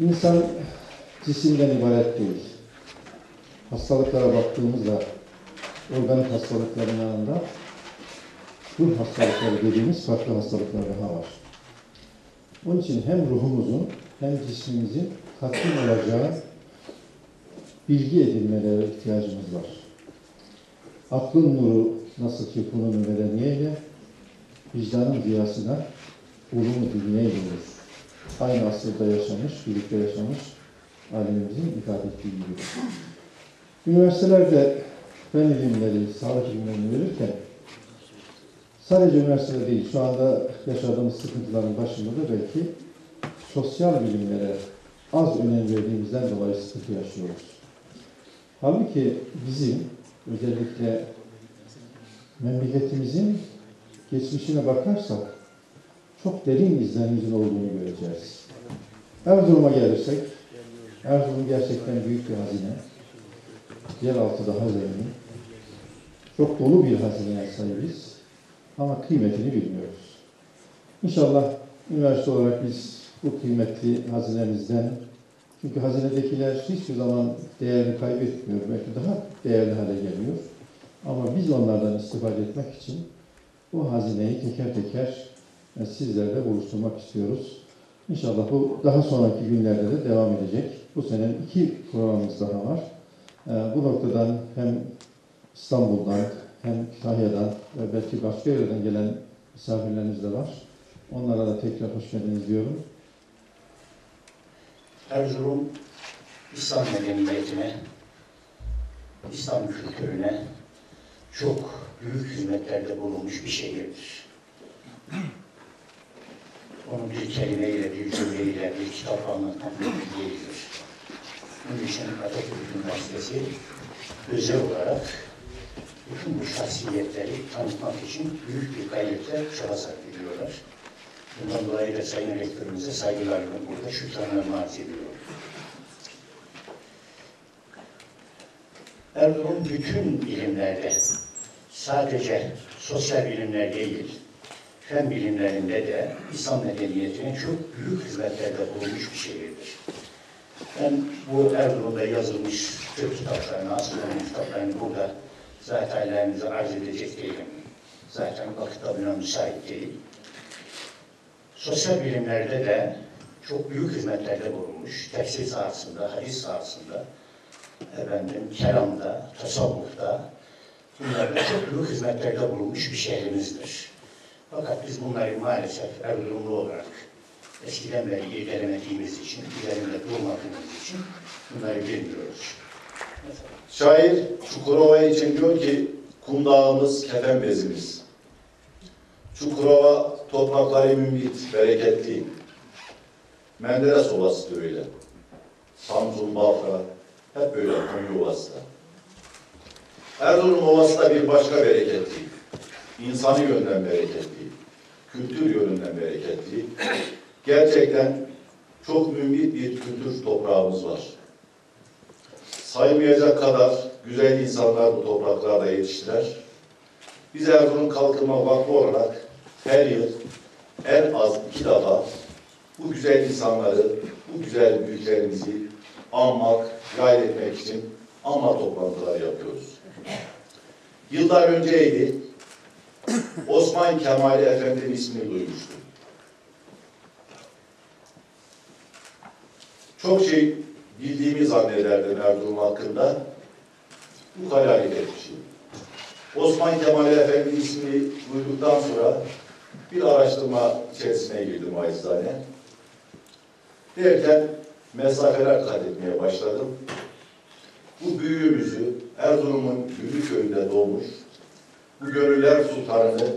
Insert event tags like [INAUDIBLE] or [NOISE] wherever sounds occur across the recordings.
İnsan cisimden ibaret değil. Hastalıklara baktığımızda organik hastalıkların yanında ruh hastalıkları dediğimiz farklı hastalıklar daha var. Onun için hem ruhumuzun hem cismimizin tatmin olacağı bilgi edinmelere ihtiyacımız var. Aklın nuru nasıl ki bunun medeniyeyle, vicdanın ziyasına ulum dünyaya olur. Aynı asırda yaşamış, birlikte yaşamış alemimizin ifade ettiği gibi. Üniversitelerde fen ilimleri, sağlık ilimlerini verirken sadece üniversitede değil, şu anda yaşadığımız sıkıntıların başında da belki sosyal bilimlere az önem verdiğimizden dolayı sıkıntı yaşıyoruz. Halbuki bizim özellikle memleketimizin geçmişine bakarsak çok derin izlerimizin olduğunu göreceğiz. Erzurum'a gelirsek, Erzurum gerçekten büyük bir hazine. Yeraltı daha zengin. Çok dolu bir hazineye sahibiz. Ama kıymetini bilmiyoruz. İnşallah üniversite olarak biz bu kıymetli hazinemizden çünkü hazinedekiler hiçbir zaman değerini kaybetmiyor. Belki daha değerli hale geliyor. Ama biz onlardan istifade etmek için bu hazineyi teker teker sizlerle buluşturmak istiyoruz. İnşallah bu daha sonraki günlerde de devam edecek. Bu sene iki programımız daha var. E, Bu noktadan hem İstanbul'dan hem Kütahya'dan ve belki başka yerlerden gelen misafirlerimiz de var. Onlara da tekrar hoş geldiniz diyorum. Erzurum İslam medeniyetine, İslam kültürüne çok büyük hizmetlerde bulunmuş bir şehirdir. Onu bir kelimeyle, bir cümleyle, bir kitap anlatmak mümkün değildir. Bunun için Atatürk Üniversitesi özel olarak bütün bu şahsiyetleri tanıtmak için büyük bir gayretle çaba sarf ediyorlar. Bundan dolayı da Sayın Rektörümüze saygılarımı burada şükranlarımı arz ediyorum. Erzurum bütün bilimlerde, sadece sosyal bilimler değil, fen bilimlerinde de İslam medeniyetine çok büyük hizmetlerde bulunmuş bir şehirdir. Ben bu Erzurum'da yazılmış Türk kitaplarını, astronomi kitaplarını burada zaten arz edecek değilim. Zaten vakit buna müsait değil. Sosyal bilimlerde de çok büyük hizmetlerde bulunmuş. Tefsir sahasında, hadis sahasında, efendim, kelamda, tasavvufta, bunlarda çok büyük hizmetlerde bulunmuş bir şehrimizdir. Fakat biz bunları maalesef Erzurumlu olarak eskiden beri irdelemediğimiz için, üzerinde durmadığımız için bunları bilmiyoruz. Şair Çukurova için diyor ki, kumdağımız kefen bezimiz. Çukurova toprakları mümbit, bereketli. Menderes Ovası da öyle. Samsun, Bafra, hep böyle Konya Ovası da. Erzurum Ovası da bir başka bereketli. İnsani yönden bereketli. Kültür yönünden bereketli. Gerçekten çok mümbit bir kültür toprağımız var. Saymayacak kadar güzel insanlar bu topraklarda yetiştiler. Biz Erzurum Kalkınma Vakfı olarak her yıl en az iki defa bu güzel insanları, bu güzel büyüklerimizi anmak, yad etmek için anma toplantıları yapıyoruz. Yıllar önceydi, [COUGHS] Osman Kemal Efendi'nin ismini duymuştum. Çok şey bildiğimi zannederdim Erzurum hakkında. Bu kadar etmişim. Osman Kemal Efendi ismini duyduktan sonra bir araştırma içerisine girdim acizane. Derken mesafeler kat etmeye başladım. Bu büyüğümüzü Erzurum'un Gülü köyünde doğmuş, bu gönüller sultanını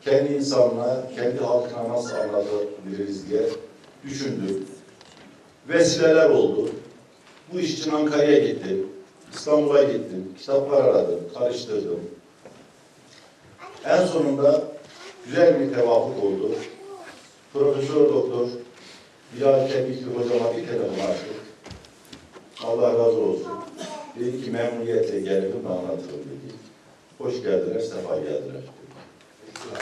kendi insanına, kendi halkına nasıl anlatabiliriz diye düşündüm. Vesileler oldu. Bu iş için Ankara'ya gittim. İstanbul'a gittim. Kitaplar aradım, karıştırdım. En sonunda güzel bir tevafuk oldu. Profesör Doktor Bilal Kemikli hocama bir telefon açtık. Allah razı olsun. Dedi ki memnuniyetle ve anlatırım dedi. Hoş geldiler, sefa geldiler.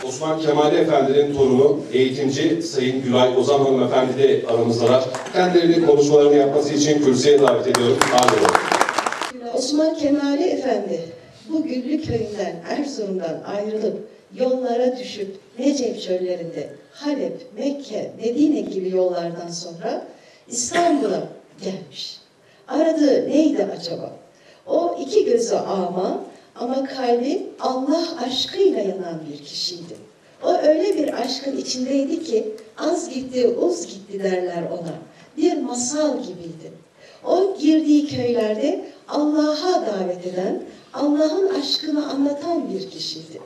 Osman Kemali Efendi'nin torunu, eğitimci Sayın Gülay Ozan Hanımefendi de aramızdalar. Kendilerini konuşmalarını yapması için kürsüye davet ediyorum. Ederim. Osman Kemali Efendi bu Güllü köyünden, Erzurum'dan ayrılıp yollara düşüp Necep çöllerinde Halep, Mekke, Medine gibi yollardan sonra İstanbul'a gelmiş. Aradığı neydi acaba? O iki gözü ama ama kalbi Allah aşkıyla yanan bir kişiydi. O öyle bir aşkın içindeydi ki az gitti, uz gitti derler ona. Bir masal gibiydi. O girdiği köylerde Allah'a davet eden, Allah'ın aşkını anlatan bir kişiydi.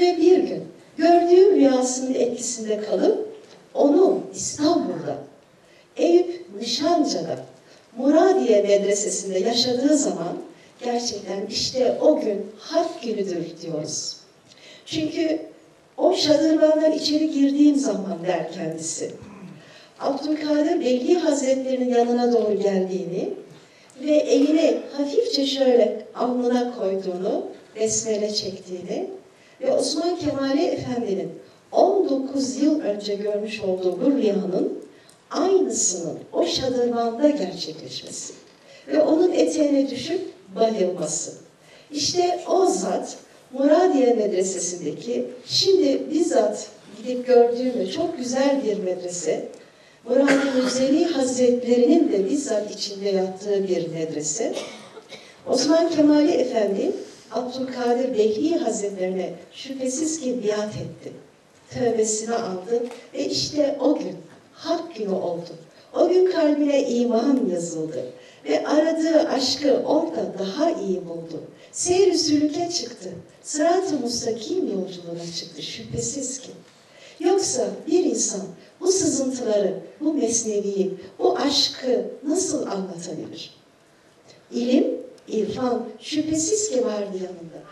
Ve bir gün gördüğü rüyasının etkisinde kalıp onu İstanbul'da, Eyüp Nişanca'da, Muradiye medresesinde yaşadığı zaman gerçekten işte o gün harp günüdür diyoruz. Çünkü o şadırvandan içeri girdiğim zaman der kendisi. Abdülkadir Belli Hazretleri'nin yanına doğru geldiğini ve elini hafifçe şöyle alnına koyduğunu, besmele çektiğini ve Osman Kemali Efendi'nin 19 yıl önce görmüş olduğu bu rüyanın aynısının o şadırvanda gerçekleşmesi ve onun eteğine düşüp bayılması. İşte o zat Muradiye Medresesi'ndeki şimdi bizzat gidip gördüğüm çok güzel bir medrese. Muradi Müzeli Hazretleri'nin de bizzat içinde yattığı bir medrese. Osman Kemali Efendi Abdülkadir Behli Hazretlerine şüphesiz ki biat etti. Tövbesini aldı ve işte o gün hak günü oldu. O gün kalbine iman yazıldı ve aradığı aşkı orada daha iyi buldu. Seyr-i sülüke çıktı. Sırat-ı mustakim yolculuğuna çıktı şüphesiz ki. Yoksa bir insan bu sızıntıları, bu mesneviyi, bu aşkı nasıl anlatabilir? İlim, irfan şüphesiz ki vardı yanında.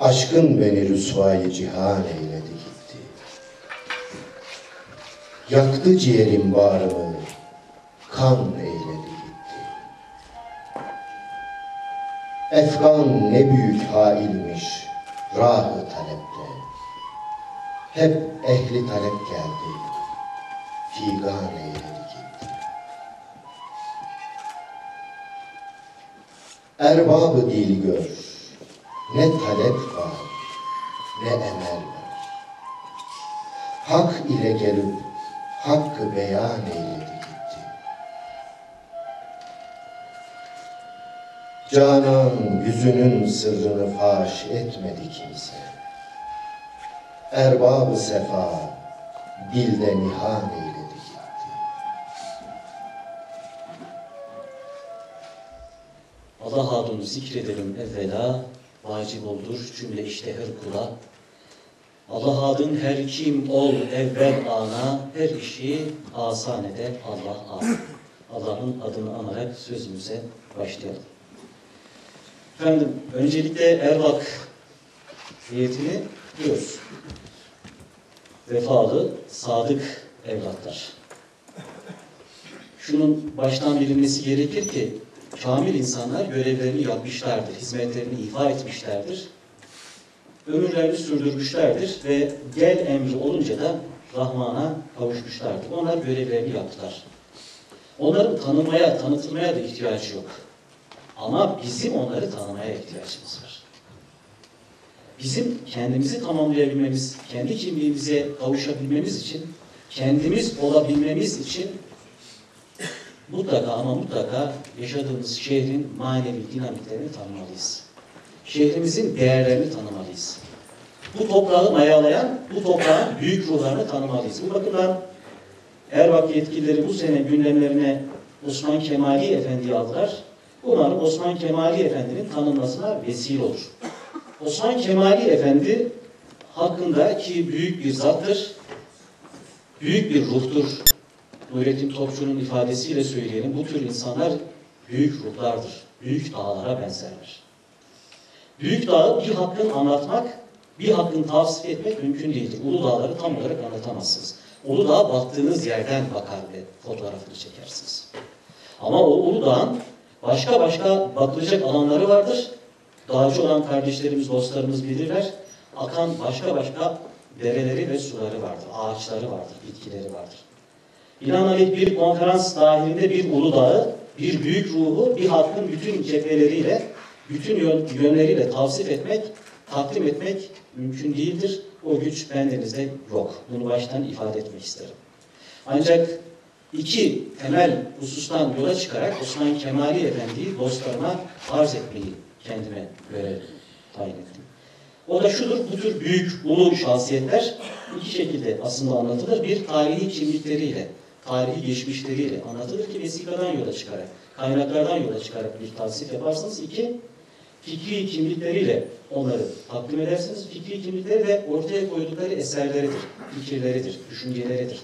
Aşkın beni rüsvayı cihan eyledi gitti. Yaktı ciğerim bağrımı, kan eyledi gitti. Efgan ne büyük hailmiş rahı talepte. Hep ehli talep geldi, figan eyledi gitti. Erbabı dil gör, ne talep var, ne emel var. Hak ile gelip hakkı beyan eyledi gitti. Canan yüzünün sırrını faş etmedi kimse. Erbab-ı sefa dilde nihan eyledi gitti. Allah adını zikredelim evvela, vacip oldur cümle iştehir kula. Allah adın her kim ol evvel ana, her işi asan eder Allah ad. Allah'ın adını anarak sözümüze başlayalım. Efendim, öncelikle Erbak heyetini biliyoruz. Vefalı, sadık evlatlar. Şunun baştan bilinmesi gerekir ki kamil insanlar görevlerini yapmışlardır, hizmetlerini ifa etmişlerdir. Ömürlerini sürdürmüşlerdir ve gel emri olunca da Rahman'a kavuşmuşlardır. Onlar görevlerini yaptılar. Onların tanımaya, tanıtılmaya da ihtiyacı yok. Ama bizim onları tanımaya ihtiyacımız var. Bizim kendimizi tamamlayabilmemiz, kendi kimliğimize kavuşabilmemiz için, kendimiz olabilmemiz için mutlaka ama mutlaka yaşadığımız şehrin manevi dinamiklerini tanımalıyız. Şehrimizin değerlerini tanımalıyız. Bu toprağı mayalayan, bu toprağın büyük ruhlarını tanımalıyız. Bu bakımdan Erbak yetkilileri bu sene gündemlerine Osman Kemali Efendi'yi aldılar. Umarım Osman Kemali Efendi'nin tanınmasına vesile olur. Osman Kemali Efendi hakkında ki büyük bir zattır, büyük bir ruhtur. Nurettin Topçu'nun ifadesiyle söyleyelim, bu tür insanlar büyük ruhlardır, büyük dağlara benzerler. Büyük dağı bir hakkın anlatmak, bir hakkın tavsif etmek mümkün değildir. Ulu dağları tam olarak anlatamazsınız. Ulu dağa baktığınız yerden bakar ve fotoğrafını çekersiniz. Ama o Ulu Dağ'ın Başka başka bakılacak alanları vardır. Dağcı olan kardeşlerimiz, dostlarımız bilirler. Akan başka başka dereleri ve suları vardır. Ağaçları vardır, bitkileri vardır. Binaenaleyh bir konferans dahilinde bir Uludağ'ı, bir büyük ruhu, bir halkın bütün cepheleriyle, bütün yön- yönleriyle tavsif etmek, takdim etmek mümkün değildir. O güç bendenizde yok. Bunu baştan ifade etmek isterim. Ancak iki temel husustan yola çıkarak Osman Kemali Efendi'yi dostlarıma arz etmeyi kendime göre tayin ettim. O da şudur, bu tür büyük, ulu şahsiyetler iki şekilde aslında anlatılır. Bir, tarihi kimlikleriyle, tarihi geçmişleriyle anlatılır ki vesikadan yola çıkarak, kaynaklardan yola çıkarak bir tavsif yaparsınız. İki, fikri kimlikleriyle onları takdim edersiniz. Fikri kimlikleri de ortaya koydukları eserleridir, fikirleridir, düşünceleridir.